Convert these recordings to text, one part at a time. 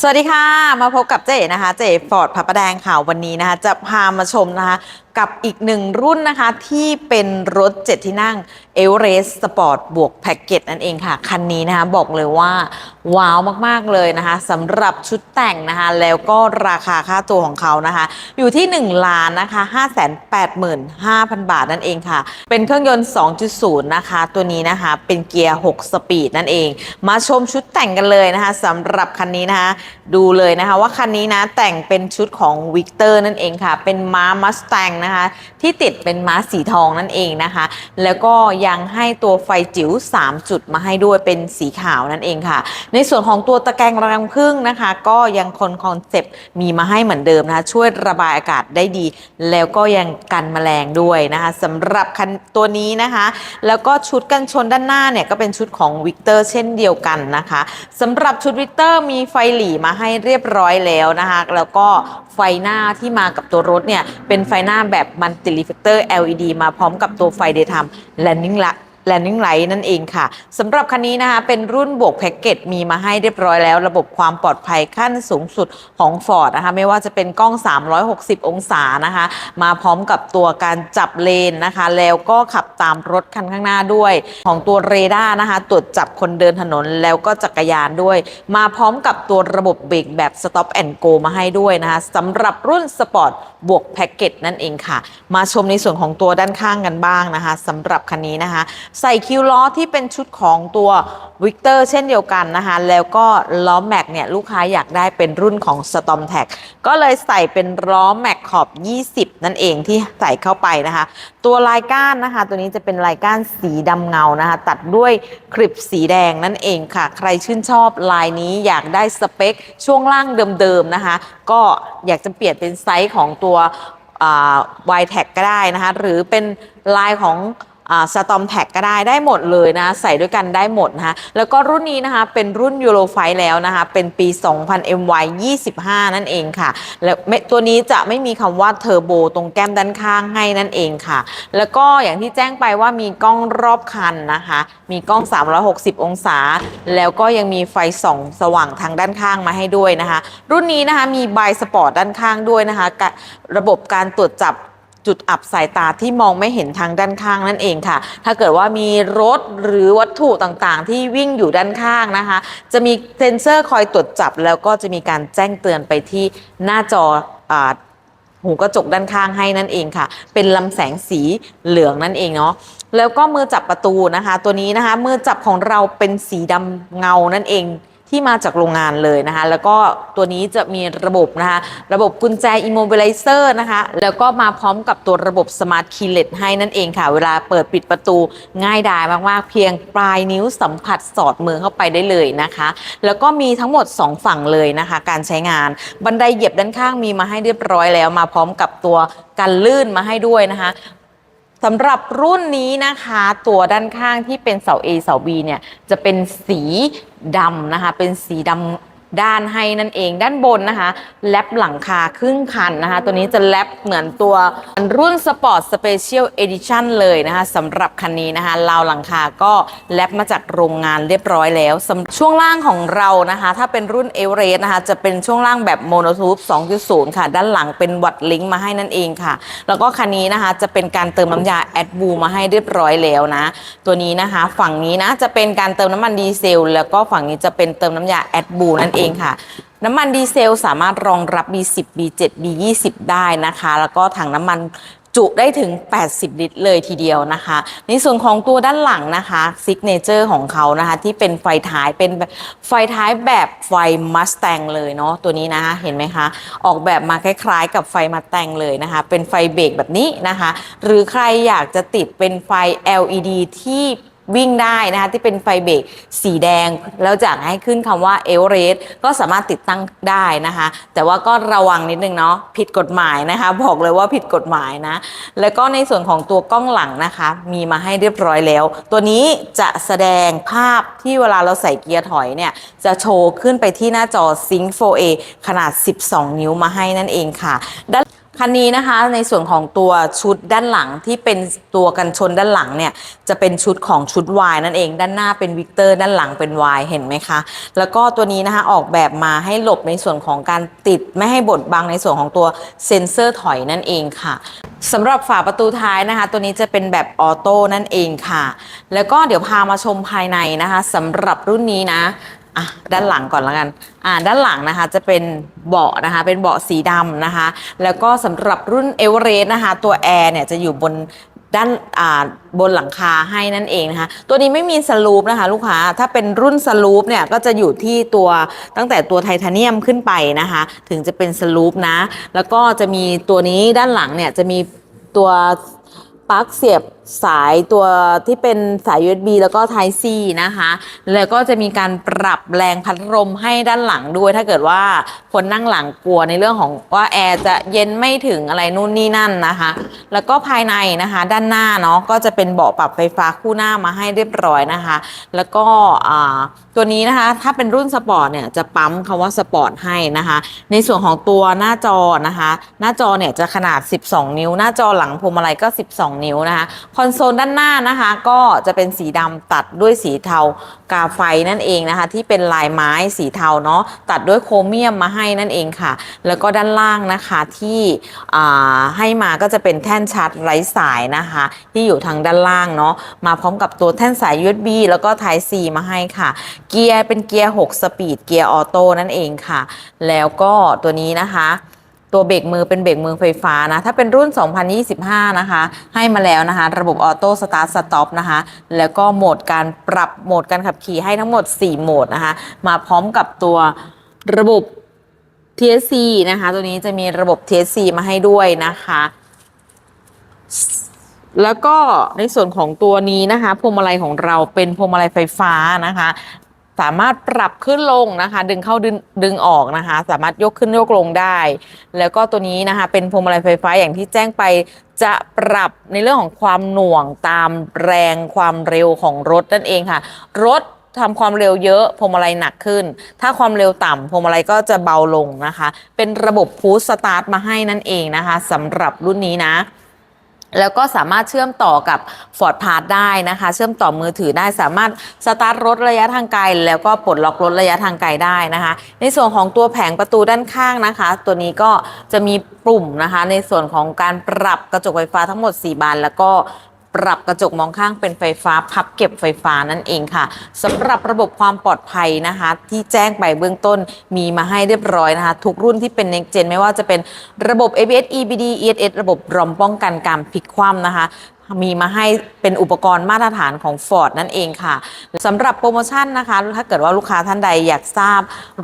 สวัสดีค่ะ มาพบกับเจ๊นะคะ เจ๊ฟอร์ดพระประแดงค่ะวันนี้นะคะ จะพามาชมนะคะกับอีกหนึ่งรุ่นนะคะที่เป็นรถ7ที่นั่ง e v e r e s t Sport บวกแพ็กเกจนั่นเองค่ะ คันนี้นะคะบอกเลยว่า ว้าวมาก ๆ เลยนะคะสำหรับชุดแต่งนะคะ แล้วก็ราคาค่าตัวของเขานะคะ อยู่ที่ 1 ล้านนะคะ585,000 บาทนั่นเองค่ะ เป็นเครื่องยนต์ 2.0 นะคะ ตัวนี้นะคะ เป็นเกียร์ 6 สปีดนั่นเอง มาชมชุดแต่งกันเลยนะคะสำหรับคันนี้นะคะ ดูเลยนะคะว่าคันนี้นะแต่งเป็นชุดของวิกเตอร์นั่นเองค่ะ เป็นม้ามัสแตงนะคะ ที่ติดเป็นม้าสีทองนั่นเองนะคะ แล้วก็ยังให้ตัวไฟจิ๋ว3 จุดมาให้ด้วยเป็นสีขาวนั่นเองค่ะ ในส่วนของตัวตะแกรงรังผึ้งนะคะ ก็ยังคอนคอนเซปต์มีมาให้เหมือนเดิมนะคะ ช่วยระบายอากาศได้ดี แล้วก็ยังกันแมลงด้วยนะคะสำหรับคันตัวนี้นะคะ แล้วก็ชุดกันชนด้านหน้าเนี่ยก็เป็นชุดของวิกเตอร์เช่นเดียวกันนะคะสำหรับชุดวิกเตอร์มีไฟหลีมาให้เรียบร้อยแล้วนะคะ แล้วก็ไฟหน้าที่มากับตัวรถเนี่ยเป็นไฟหน้าแบบมันติลิเฟกเตอร์ LED มาพร้อมกับตัวไฟ Daytime Landing Light Landing Light นั่นเองค่ะสำหรับคันนี้นะคะเป็นรุ่นบวกแพ็กเกจมีมาให้เรียบร้อยแล้ว ระบบความปลอดภัยขั้นสูงสุดของ Ford นะคะไม่ว่าจะเป็นกล้อง 360 องศานะคะมาพร้อมกับตัวการจับเลนนะคะ แล้วก็ขับตามรถคันข้างหน้าด้วย ของตัวเรดาร์นะคะตรวจจับคนเดินถนนแล้วก็จักรยานด้วย มาพร้อมกับตัวระบบเบรกแบบ Stop and Go มาให้ด้วยนะคะสำหรับรุ่นสปอร์ตบวกแพ็กเกจนั่นเองค่ะ มาชมในส่วนของตัวด้านข้างกันบ้างนะคะสำหรับคันนี้นะคะใส่คิวล้อที่เป็นชุดของตัววิกเตอร์เช่นเดียวกันนะคะแล้วก็ล้อแม็กเนี่ยลูกค้าอยากได้เป็นรุ่นของ Storm t a g ก็เลยใส่เป็นล้อแม็กขอบ 20 นั่นเองที่ใส่เข้าไปนะคะ ตัวลายก้านนะคะ ตัวนี้จะเป็นลายก้านสีดำเงานะคะ ตัดด้วยคลิปสีแดงนั่นเองค่ะ ใครชื่นชอบลายนี้อยากได้สเปค ช่วงล่างเดิมๆนะคะ ก็อยากจะเปลี่ยนเป็นไซส์ของตัววายแท็กก็ได้นะคะ หรือเป็นลายของ สตอมแท็กก็ได้ได้หมดเลยนะ ใส่ด้วยกันได้หมดนะคะแล้วก็รุ่นนี้นะคะ เป็นรุ่นยูโรไฟแล้วนะคะ เป็นปี 2000 MY 25 นั่นเองค่ะ แล้วไม่ตัวนี้จะไม่มีคำว่าเทอร์โบตรงแก้มด้านข้างให้นั่นเองค่ะ แล้วก็อย่างที่แจ้งไปว่ามีกล้องรอบคันนะคะ มีกล้อง 360 องศา แล้วก็ยังมีไฟส่องสว่างทางด้านข้างมาให้ด้วยนะคะ รุ่นนี้นะคะมีบายสปอร์ตด้านข้างด้วยนะคะ ระบบการตรวจจับ จุดอับสายตาที่มองไม่เห็นทางด้านข้างนั่นเองค่ะ ถ้าเกิดว่ามีรถหรือวัตถุต่างๆ ที่วิ่งอยู่ด้านข้างนะคะ จะมีเซ็นเซอร์คอยตรวจจับ แล้วก็จะมีการแจ้งเตือนไปที่หน้าจออาหูกระจกด้านข้างให้นั่นเองค่ะ เป็นลำแสงสีเหลืองนั่นเองเนาะแล้วก็มือจับประตูนะคะ ตัวนี้นะคะ มือจับของเราเป็นสีดำเงานั่นเอง ที่มาจากโรงงานเลยนะคะแล้วก็ตัวนี้จะมีระบบนะคะระบบกุญแจ immobilizer นะคะแล้วก็มาพร้อมกับตัวระบบ smart keyless ให้นั่นเองค่ะ เวลาเปิดปิดประตูง่ายดายมากๆ เพียงปลายนิ้วสัมผัสสอดมือเข้าไปได้เลยนะคะ แล้วก็มีทั้งหมด 2 ฝั่งเลยนะคะ การใช้งานบันไดเหยียบด้านข้างมีมาให้เรียบร้อยแล้ว มาพร้อมกับตัวกันลื่นมาให้ด้วยนะคะ สำหรับรุ่นนี้นะคะ ตัวด้านข้างที่เป็นเสา A เสา B เนี่ยจะเป็นสีดำนะคะ เป็นสีดำ ด้านให้นั่นเองด้านบนนะคะ แลปหลังคาครึ่งคันนะคะ ตัวนี้จะแลปเหมือนตัวรุ่น Sport Special Edition เลยนะคะสำหรับคันนี้นะคะราวหลังคาก็แลปมาจากโรงงานเรียบร้อยแล้วช่วงล่างของเรานะคะ ถ้าเป็นรุ่น e v e r e s t นะคะ จะเป็นช่วงล่างแบบโมโนทูบ2.0 ค่ะ ด้านหลังเป็นวัดลิงก์มาให้นั่นเองค่ะ แล้วก็คันนี้นะคะจะเป็นการเติมน้ำยาแอดบูมาให้เรียบร้อยแล้วนะ ตัวนี้นะคะ ฝั่งนี้นะจะเป็นการเติมน้ำมันดีเซลแล้วก็ฝั่งนี้จะเป็นเติมน้ำยาแอดบูนั่นเององค่ะ น้ำมันดีเซลสามารถรองรับ B10 B7 B20 ได้นะคะ แล้วก็ถังน้ำมันจุได้ถึง 80 ลิตรเลยทีเดียวนะคะ ในส่วนของตัวด้านหลังนะคะซิกเนเจอร์ของเขานะคะ ที่เป็นไฟท้ายเป็นไฟท้ายแบบไฟมัสแตงเลยเนาะตัวนี้นะคะเห็นไหมคะ ออกแบบมาคล้ายๆ กับไฟมาแตงเลยนะคะ เป็นไฟเบรกแบบนี้นะคะ หรือใครอยากจะติดเป็นไฟ LED ที่ วิ่งได้นะคะที่เป็นไฟเบรกสีแดง แล้วจากให้ขึ้นคำว่าเอเวอเรสก็สามารถติดตั้งได้นะคะ แต่ว่าก็ระวังนิดนึงเนาะผิดกฎหมายนะคะ บอกเลยว่าผิดกฎหมายนะ แล้วก็ในส่วนของตัวกล้องหลังนะคะ มีมาให้เรียบร้อยแล้ว ตัวนี้จะแสดงภาพที่เวลาเราใส่เกียร์ถอยเนี่ย จะโชว์ขึ้นไปที่หน้าจอ Sync 4A ขนาด 12 นิ้วมาให้นั่นเองค่ะด้าน คันนี้นะคะในส่วนของตัวชุดด้านหลังที่เป็นตัวกันชนด้านหลังเนี่ยจะเป็นชุดของชุด Y นั่นเอง ด้านหน้าเป็นวิกเตอร์ด้านหลังเป็น Y เห็นไหมคะ แล้วก็ตัวนี้นะคะออกแบบมาให้หลบในส่วนของการติดไม่ให้บดบังในส่วนของตัวเซ็นเซอร์ถอยนั่นเองค่ะสำหรับฝาประตูท้ายนะคะ ตัวนี้จะเป็นแบบออโต้นั่นเองค่ะ แล้วก็เดี๋ยวพามาชมภายในนะคะสำหรับรุ่นนี้นะ อะด้านหลังก่อนแล้วกันอ่าด้านหลังนะคะจะเป็นเบาะนะคะเป็นเบาะสีดำนะคะ แล้วก็สำหรับรุ่นเอเวอเรสต์นะคะตัวแอร์เนี่ยจะอยู่บนด้านอ่าบนหลังคาให้นั่นเองนะคะ ตัวนี้ไม่มีสลูปนะคะลูกค้าถ้าเป็นรุ่นสลูปเนี่ยก็จะอยู่ที่ตัวตั้งแต่ตัวไทเทเนียมขึ้นไปนะคะ ถึงจะเป็นสลูปนะ แล้วก็จะมีตัวนี้ด้านหลังเนี่ยจะมีตัวปลั๊กเสียบสายตัวที่เป็นสาย USB แล้วก็ Type C นะคะ แล้วก็จะมีการปรับแรงพัดลมให้ด้านหลังด้วย ถ้าเกิดว่าคนนั่งหลังกลัวในเรื่องของว่าแอร์จะเย็นไม่ถึงอะไรนู่นนี่นั่นนะคะ แล้วก็ภายในนะคะด้านหน้าเนาะก็จะเป็นเบาะปรับไฟฟ้าคู่หน้ามาให้เรียบร้อยนะคะ แล้วก็ตัวนี้นะคะถ้าเป็นรุ่นสปอร์ตเนี่ยจะปั๊มคำว่าสปอร์ตให้นะคะ ในส่วนของตัวหน้าจอนะคะ หน้าจอเนี่ยจะขนาด 12 นิ้ว หน้าจอหลังพวงมาลัยก็ 12 นิ้วนะคะคอนโซลด้านหน้านะคะ ก็จะเป็นสีดำตัดด้วยสีเทากาไฟนั่นเองนะคะ ที่เป็นลายไม้สีเทาเนาะตัดด้วยโครเมียมมาให้นั่นเองค่ะ แล้วก็ด้านล่างนะคะที่ให้มาก็จะเป็นแท่นชาร์จไร้สายนะคะ ที่อยู่ทางด้านล่างเนาะมาพร้อมกับตัวแท่นสาย USB แล้วก็ Type C มาให้ค่ะ เกียร์เป็นเกียร์ 6 สปีดเกียร์ออโต้นั่นเองค่ะ แล้วก็ตัวนี้นะคะ ตัวเบรกมือเป็นเบรกมือไฟฟ้านะ ถ้าเป็นรุ่น 2025 นะคะ ให้มาแล้วนะคะ ระบบออโต้สตาร์ทสต็อปนะคะ แล้วก็โหมดการปรับโหมดการขับขี่ให้ทั้งหมด 4 โหมดนะคะ มาพร้อมกับตัวระบบ TSC นะคะ ตัวนี้จะมีระบบ TSC มาให้ด้วยนะคะแล้วก็ในส่วนของตัวนี้นะคะพวงมาลัยของเราเป็นพวงมาลัยไฟฟ้านะคะ สามารถปรับขึ้นลงนะคะ ดึงเข้าดึงดึงออกนะคะ สามารถยกขึ้นยกลงได้ แล้วก็ตัวนี้นะคะ เป็นพวงมาลัยไฟฟ้าอย่างที่แจ้งไปจะปรับในเรื่องของความหน่วงตามแรงความเร็วของรถนั่นเองค่ะ รถทำความเร็วเยอะพวงมาลัยหนักขึ้น ถ้าความเร็วต่ำพวงมาลัยก็จะเบาลงนะคะ เป็นระบบพูชสตาร์ทมาให้นั่นเองนะคะสำหรับรุ่นนี้นะ แล้วก็สามารถเชื่อมต่อกับ Ford p a s s ได้นะคะ เชื่อมต่อมือถือได้สามารถสตาร์ทรถระยะทางไกล แล้วก็ปลดล็อกรถระยะทางไกลได้นะคะ ในส่วนของตัวแผงประตูด้านข้างนะคะ ตัวนี้ก็จะมีปุ่มนะคะ ในส่วนของการปรับกระจกไฟฟ้าทั้งหมด 4 บาน แล้วก็ ปรับกระจกมองข้างเป็นไฟฟ้าพับเก็บไฟฟ้านั่นเองค่ะสำหรับระบบความปลอดภัยนะคะ ที่แจ้งไปเบื้องต้นมีมาให้เรียบร้อยนะคะ ทุกรุ่นที่เป็น next gen ไม่ว่าจะเป็นระบบ ABS EBD ESS ระบบรอมป้องกันการพลิกคว่ำนะคะ มีมาให้เป็นอุปกรณ์มาตรฐานของ Ford นั่นเองค่ะสำหรับโปรโมชั่นนะคะ ถ้าเกิดว่าลูกค้าท่านใดอยากทราบ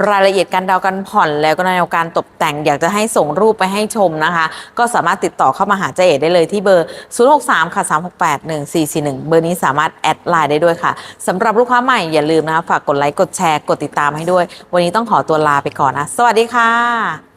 รายละเอียดการดาวน์การผ่อน แล้วก็แนวการตกแต่งอยากจะให้ส่งรูปไปให้ชมนะคะ ก็สามารถติดต่อเข้ามาหาเจเอได้เลยที่เบอร์ 063 ค่ะ 368 1441 เบอร์นี้สามารถแอดไลน์ได้ด้วยค่ะสำหรับลูกค้าใหม่อย่าลืมนะคะฝากกดไลค์กดแชร์กดติดตามให้ด้วย วันนี้ต้องขอตัวลาไปก่อนนะ สวัสดีค่ะ